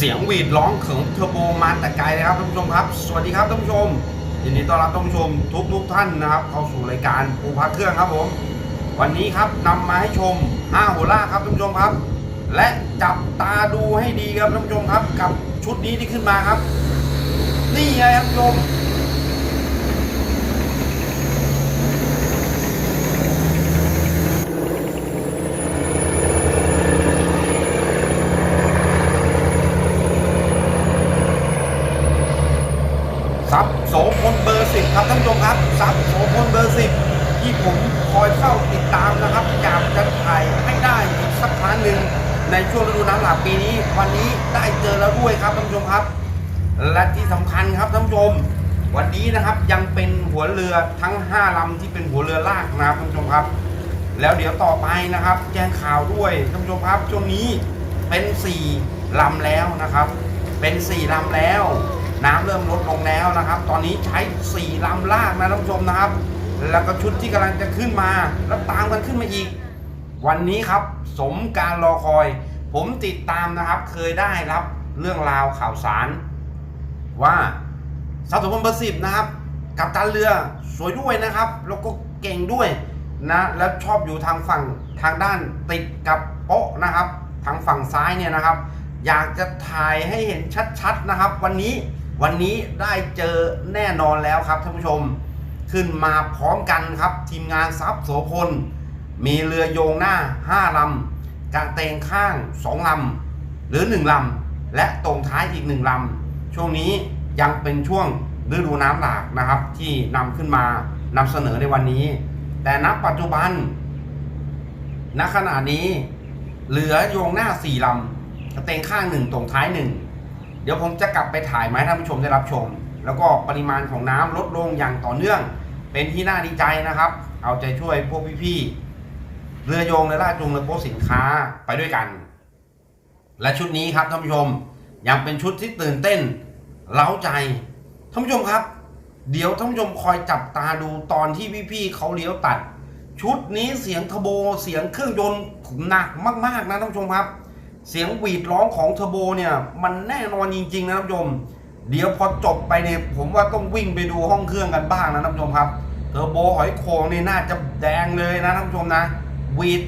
เสียงหวีดร้องเขิงเทอร์โบมาแต่ไกลนะครับท่านผู้ชมครับ สวัสดีครับท่านผู้ชมยินดีต้อนรับท่านผู้ชมทุกทุกท่านนะครับ เข้าสู่รายการปูพักเครื่องครับผมวันนี้ครับนำมาให้ชม5หัวล่าครับท่านผู้ชมครับ และจับตาดูให้ดีครับท่านผู้ชมครับ กับชุดนี้ที่ขึ้นมาครับ นี่ไงครับท่านผู้ชม ซับโสพลเบอร์สิบครับท่านผู้ชมครับซับโสพลเบอร์สิบที่ผมคอยเฝ้าติดตามนะครับอยากจะถ่ายให้ได้อีกสักครั้งหนึ่งในช่วงฤดูน้ำหลากปีนี้ วันนี้ได้เจอแล้วด้วยครับท่านผู้ชมครับ และที่สำคัญครับท่านผู้ชม วันนี้นะครับยังเป็นหัวเรือทั้ง 5ลำที่เป็นหัวเรือลากนะครับท่านผู้ชมครับ แล้วเดี๋ยวต่อไปนะครับ แจ้งข่าวด้วยท่านผู้ชมครับช่วงนี้เป็น 4ลำแล้วนะครับ เป็น 4ลำแล้ว น้ำเริ่มลดลงแล้วนะครับ ตอนนี้ใช้4ลำลากนะท่านผู้ชมนะครับ แล้วก็ชุดที่กำลังจะขึ้นมาแล้วตามกันขึ้นมาอีก วันนี้ครับสมการรอคอย ผมติดตามนะครับ เคยได้รับเรื่องราวข่าวสาร ว่าสาวสมบูรณ์เบอร์สิบนะครับ กับตันเรือสวยด้วยนะครับ แล้วก็เก่งด้วยนะแล้วชอบอยู่ทางฝั่งทางด้านติดกับโป๊ะนะครับ ทางฝั่งซ้ายเนี่ยนะครับ อยากจะถ่ายให้เห็นชัดๆนะครับ วันนี้ วันนี้ได้เจอแน่นอนแล้วครับท่านผู้ชม ขึ้นมาพร้อมกันครับ ทีมงานซับโสพลมีเรือโยงหน้า 5 ลำกระเตงข้าง 2 ลำ หรือ 1 ลำ และตรงท้ายอีก 1 ลำ ช่วงนี้ยังเป็นช่วงฤดูน้ำหลากนะครับ ที่นำขึ้นมานำเสนอในวันนี้ แต่ณปัจจุบันณขณะนี้ เหลือโยงหน้า 4 ลำกระเตงข้าง 1 ตรงท้าย 1 เดี๋ยวผมจะกลับไปถ่ายมาให้ท่านผู้ชมได้รับชม แล้วก็ปริมาณของน้ำลดลงอย่างต่อเนื่อง เป็นที่น่าดีใจนะครับ เอาใจช่วยพวกพี่ๆเรือโยงและลากจูงเรือโป๊สินค้าไปด้วยกัน และชุดนี้ครับท่านผู้ชมยังเป็นชุดที่ตื่นเต้นเล้าใจท่านผู้ชมครับ เดี๋ยวท่านผู้ชมคอยจับตาดูตอนที่พี่ๆเขาเลี้ยวตัด ชุดนี้เสียงทอร์โบเสียงเครื่องยนต์หนักมาก ๆนะท่านผู้ชมครับ เสียงหวีดร้องของเทอร์โบเนี่ย มันแน่นอนจริง ๆ นะท่านผู้ชม เดี๋ยวพอจบไปเนี่ยผมว่าต้องวิ่งไปดูห้องเครื่องกันบ้างนะท่านผู้ชมครับ เทอร์โบหอยโขงนี่น่าจะแดงเลยนะท่านผู้ชมนะหวีด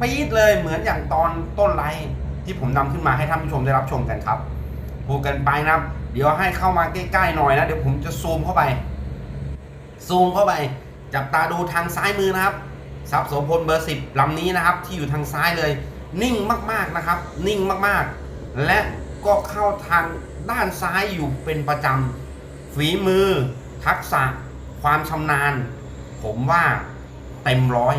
ปี๊ดเลยเหมือนอย่างตอนต้นไลฟ์ที่ผมนำขึ้นมาให้ท่านผู้ชมได้รับชมกันครับพูดกันไปนะครับ เดี๋ยวให้เข้ามาใกล้ๆหน่อยนะ เดี๋ยวผมจะซูมเข้าไป ซูมเข้าไป จับตาดูทางซ้ายมือนะครับซับโสพลเบอร์สิบลำนี้นะครับ ที่อยู่ทางซ้ายเลย นิ่งมากๆนะครับ นิ่งมากๆ และก็เข้าทางด้านซ้ายอยู่เป็นประจำฝีมือ ทักษะ ความชำนาญ ผมว่าเต็มร้อย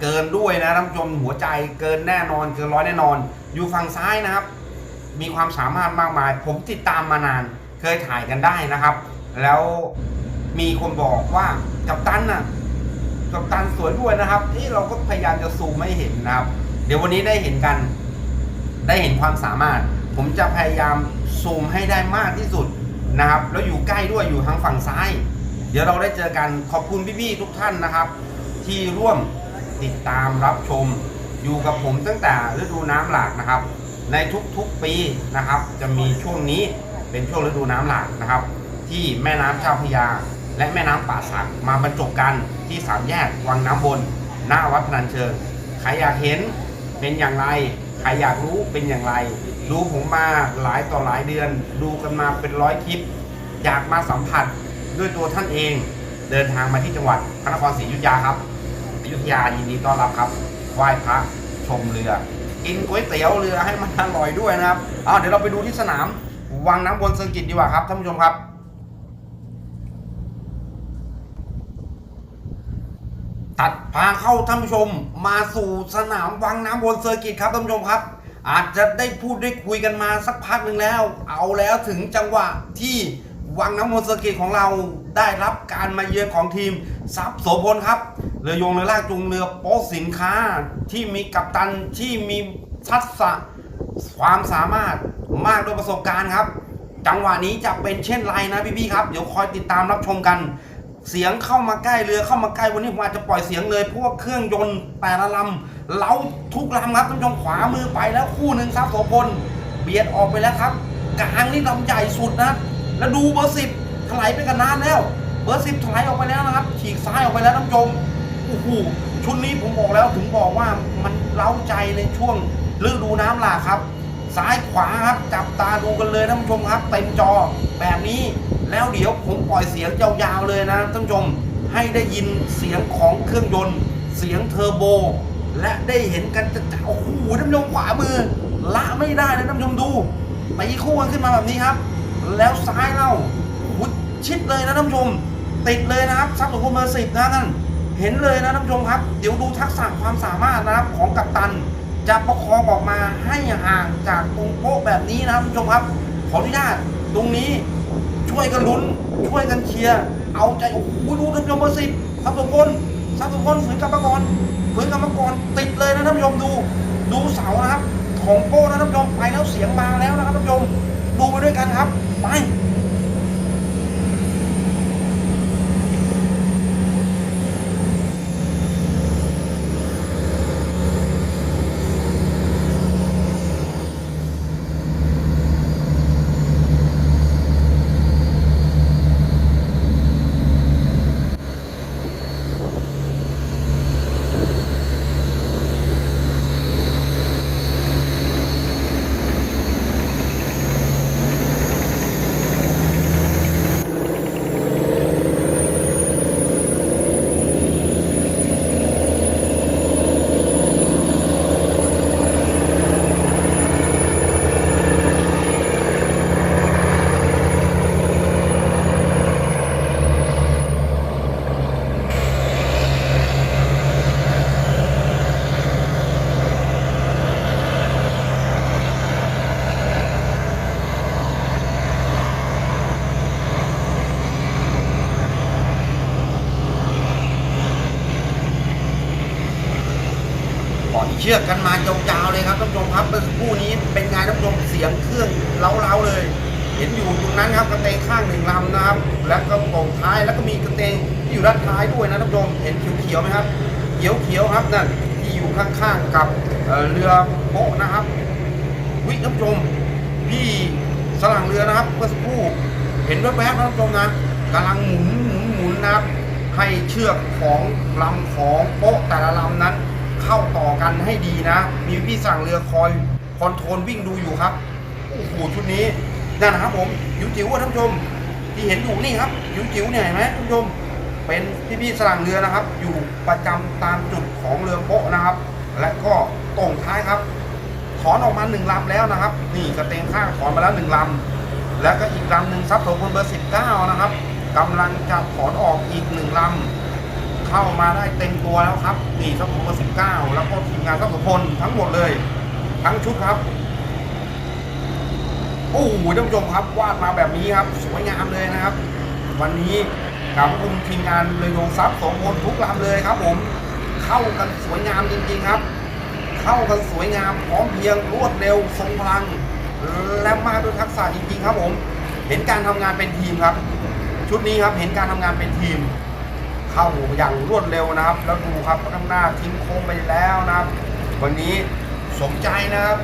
เกินด้วยนะท่านผู้ชมหัวใจเกินแน่นอนเกินร้อยแน่นอน อยู่ฝั่งซ้ายนะครับ มีความสามารถมากมาย ผมติดตามมานาน เคยถ่ายกันได้นะครับ แล้วมีคนบอกว่ากับตันน่ะกับตันสวยด้วยนะครับที่เราก็พยายามจะซูมไม่เห็นนะครับ เดี๋ยววันนี้ได้เห็นกัน ได้เห็นความสามารถ ผมจะพยายามซูมให้ได้มากที่สุดนะครับ แล้วอยู่ใกล้ด้วยอยู่ทางฝั่งซ้าย เดี๋ยวเราได้เจอกันขอบคุณพี่ๆทุกท่านนะครับ ที่ร่วมติดตามรับชม อยู่กับผมตั้งแต่ฤดูน้ำหลากนะครับ ในทุกๆปีนะครับ จะมีช่วงนี้เป็นช่วงฤดูน้ำหลากนะครับ ที่แม่น้ำเจ้าพยา และแม่น้ำป่าสักมาบรรจบกันที่สามแยกวังน้ำบนหน้าวัดพนัญเชิงใครอยากเห็น เป็นอย่างไรใครอยากรู้เป็นอย่างไรดูผมมาหลายต่อหลายเดือน ดูกันมาเป็นร้อยคลิป อยากมาสัมผัสด้วยตัวท่านเอง เดินทางมาที่จังหวัดพระนครศรีอยุธยาครับอยุธยายินดีต้อนรับครับไหว้พระชมเรือ กินก๋วยเตี๋ยวเรือให้มันอร่อยด้วยนะครับเอาเดี๋ยวเราไปดูที่สนามวังน้ำวนเซอร์กิตดีกว่าครับท่านผู้ชมครับ ตัดพาเข้าท่านผู้ชมมาสู่สนามวังน้ำวนเซอร์กิตครับท่านผู้ชมครับ อาจจะได้พูดได้คุยกันมาสักพักหนึ่งแล้ว เอาแล้วถึงจังหวะที่วังน้ำวนเซอร์กิตของเราได้รับการมาเยือนของทีมซับโสพลครับ เรือยงเรือลากจูงเรือโป๊สินค้าที่มีกัปตันที่มีทักษะความสามารถมากด้วยประสบการณ์ครับ จังหวะนี้จะเป็นเช่นไรนะพี่ๆครับ เดี๋ยวคอยติดตามรับชมกัน เสียงเข้ามาใกล้เรือเข้ามาใกล้วันนี้ผมอาจจะปล่อยเสียงเลยเพราะวกเครื่องยนต์แต่ละลำเล้าทุกลำครับท่านผู้ชมขวามือไปแล้วคู่หนึ่งซับโสพลเบียดออกไปแล้วครับกลางนี่ลำใหญ่สุดนะแล้วดูเบอร์สิบถลายไปกันนานแล้วเบอร์สิบถลายออกไปแล้วนะครับ ฉีกซ้ายออกไปแล้วท่านผู้ชมโอ้โหชุดนี้ผมบอกแล้วถึงบอกว่ามันเล้าใจในช่วงฤดูน้ำหลากครับ ซ้ายขวาครับจับตาดูกันเลยท่านผู้ชมครับเต็มจอแบบนี้ แล้วเดี๋ยวผมปล่อยเสียงยาวๆเลยนะท่านผู้ชมให้ได้ยินเสียงของเครื่องยนต์ เสียงเทอร์โบ และได้เห็นกันจะโอ้โหท่านผู้ชมขวามือ ละไม่ได้นะท่านผู้ชมดูตีคู่กันขึ้นมาแบบนี้ครับ แล้วซ้ายเราโอ้โหชิดเลยนะท่านผู้ชม ติดเลยนะครับซับของคุณเบอร์สิบนะท่านเห็นเลยนะท่านผู้ชมครับ เดี๋ยวดูทักษะความสามารถนะครับของกัปตัน จะประคองออกมาให้ห่างจากตรงโป๊ะแบบนี้นะท่านผู้ชมครับ ขออนุญาตตรงนี้ ช่วยกันลุ้น ช่วยกันเชียร์เอาใจโอ้โหดูท่านผู้ชมเบอร์สิบซับสมพลซับสมพลฝืนกรรมกรฝืนกรรมกรติดเลยนะท่านผู้ชมดูดูเสานะครับ ของโก้นะท่านผู้ชมไปแล้วเสียงมาแล้วนะครับท่านผู้ชมดูไปด้วยกันครับ ชือกกันมายาวๆเลยครับท่านผู้ชมครับเมื่อสักครู่นี้เป็นไงท่านผู้ชมเสียงเครื่องเล้าๆเลย เห็นอยู่ตรงนั้นครับกระเตงข้างหนึ่งลำนะครับ แล้วก็โป่งท้ายแล้วก็มีกระเตงที่อยู่ด้านท้ายด้วยนะท่านผู้ชมเห็นเขียวๆไหมครับเขียวๆครับนั่นที่อยู่ข้างๆกับเเรือโป๊ะนะครับวิท่านผู้ชมพี่สลังเรือนะครับเมื่อสักครู่เห็นแวบๆนะท่านผู้ชมนะกำลังหมุนหมุนหมุนนะครับให้เชือกของลำของโป๊ะแต่ละลำนั้น เข้าต่อกันให้ดีนะ มีพี่สั่งเรือคอยคอนโทรลวิ่งดูอยู่ครับโอ้โหชุดนี้นั่นนะครับผมจิ๋วจิ๋วท่านผู้ชม ที่เห็นอยู่นี่ครับจิ๋วจิ๋วเนี่ยเห็นไหมท่านผู้ชมเป็นพี่พี่ๆสลังเรือนะครับ อยู่ประจำตามจุดของเรือโป๊ะนะครับ และก็ตรงท้ายครับ ถอนออกมาหนึ่งลำแล้วนะครับ นี่กระเตงข้างถอนมาแล้วหนึ่งลำแล้วก็อีกลำหนึ่งซับโสพลเบอร์สิบเก้านะครับกำลังจะถอนออกอีกหนึ่งลำ เข้ามาได้เต็มตัวแล้วครับ นี่ซับโสพลสิบเก้าแล้วก็ทีมงานซับโสพลทั้งหมดเลย ทั้งชุดครับโอ้โหท่านผู้ชมครับวาดมาแบบนี้ครับ สวยงามเลยนะครับ วันนี้กับคุมทีมงานเลยลงซับโสพลทุกลำเลยครับ ผม เข้ากันสวยงามจริงๆครับ เข้ากันสวยงามพร้อมเพรียงรวดเร็วทรงพลัง และมาด้วยทักษะจริงๆ ครับผม เห็นการทำงานเป็นทีมครับ ชุดนี้ครับเห็นการทำงานเป็นทีม เข้าอย่างรวดเร็วนะครับ แล้วดูครับข้างหน้าทิ้งโค้งไปแล้วนะครับ วันนี้สมใจนะครับ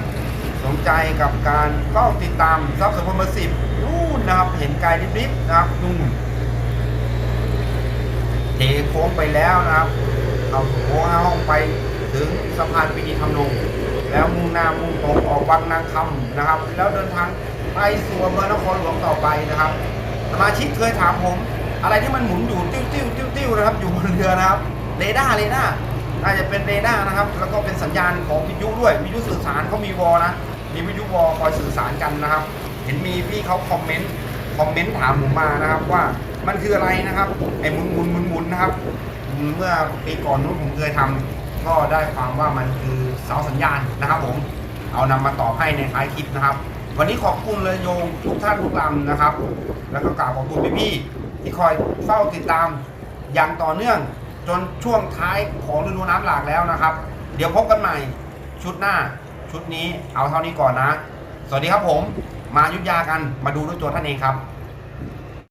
สนใจกับการเฝ้าติดตามซับสมพลเบอร์สิบนู่นนะครับ เห็นไกลนิดๆนะครับนู่นเทโค้งไปแล้วนะครับเอาโค้งห้าห้องไปถึงสะพานปีดีทำนงแล้วมุ่งหน้ามุ่งตรงออกวังนางคำนะครับ แล้วเดินทางไปสู่อำเภอนครหลวงต่อไปนะครับสมาชิกเคยถามผม อะไรที่มันหมุนอยู่ติ้วติ้วติ้วติ้วนะครับ อยู่บนเรือนะครับเรดาร์เรดาร์น่าจะเป็นเรดาร์นะครับ แล้วก็เป็นสัญญาณของวิทยุด้วยวิทยุสื่อสารเขามีวอนะมีวิทยุวอคอยสื่อสารกันนะครับ เห็นมีพี่เขาคอมเมนต์คอมเมนต์ถามผมมานะครับว่ามันคืออะไรนะครับไอ้หมุนหมุนหมุนหมุนนะครับ เมื่อปีก่อนนู้นผมเคยทำก็ได้ความว่ามันคือเสาสัญญาณนะครับ ผมเอานำมาตอบให้ในท้ายคลิปนะครับ วันนี้ขอบคุณเลยโยงทุกท่านทุกลำนะครับ แล้วก็กราบขอบคุณพี่ๆ ที่คอยเฝ้าติดตามอย่างต่อเนื่อง จนช่วงท้ายของฤดูน้ำหลากแล้วนะครับ เดี๋ยวพบกันใหม่ชุดหน้าชุดนี้เอาเท่านี้ก่อนนะ สวัสดีครับผม มายุทธยากันมาดูด้วยตัวท่านเองครับ